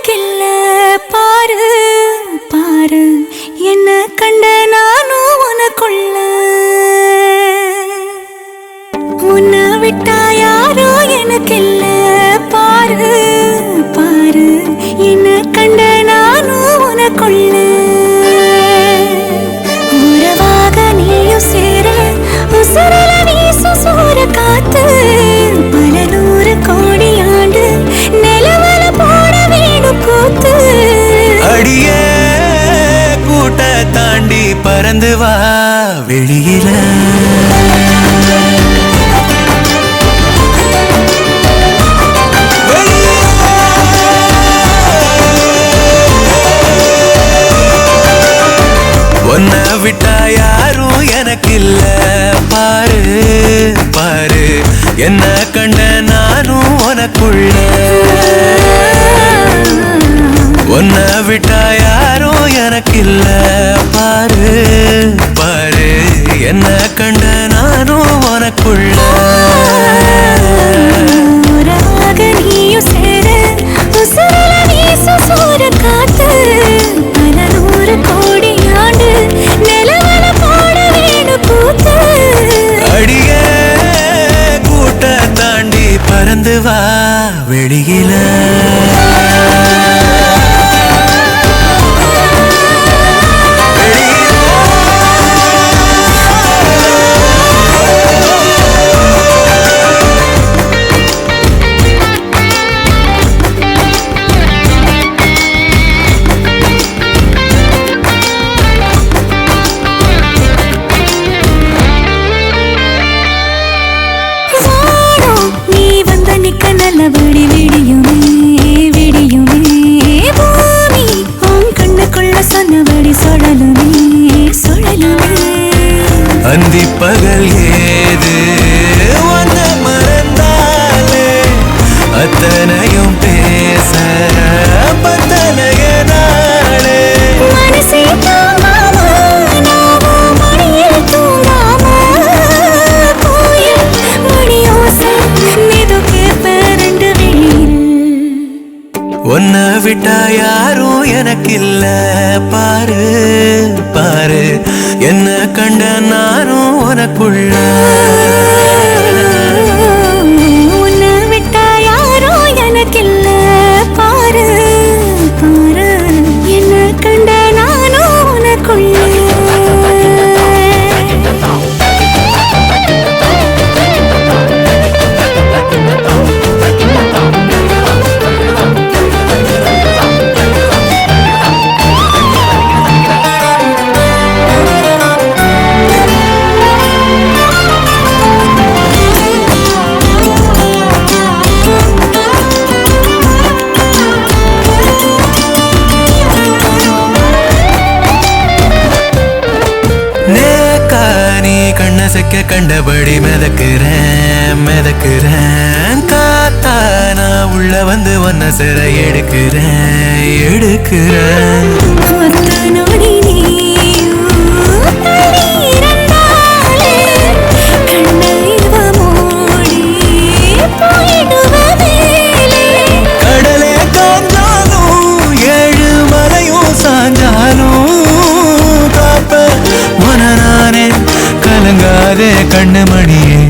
எனக்கில்ல பாரு பாரு. என்ன கண்ட நானும் உனக்குள்ள? உன்னை விட்டா யாரோ எனக்கில்ல. பாரு பாரு. என்ன கண்ட பறந்து வா வெளியில. ஒன்ன விட்டா யாரும் எனக்கு இல்ல பாரு பாரு என்ன கண்ட நானும் உனக்குள்ள. ஒன்ன விட்டா யாரும் எனக்கு இல்ல பாரு. பாரு என்ன கண்ட நானும் உனக்குள்ள. உறவாக நீயும் சேர வந்த நிக்க நல்லபடி விடியுமே விடியுமே. உன்னை விட்டா யாரும் எனக்கு இல்ல பாரு பாரு. என்ன கண்ட நானும் உனக்குள்ள. மிதக்க கண்டபடி மிதக்குறேன் மிதக்குறேன். காத்தா நான் உள்ள வந்து ஒன்ன சிறை எடுக்கிறேன். எடுக்கிறேன் கண்ணுமணியே.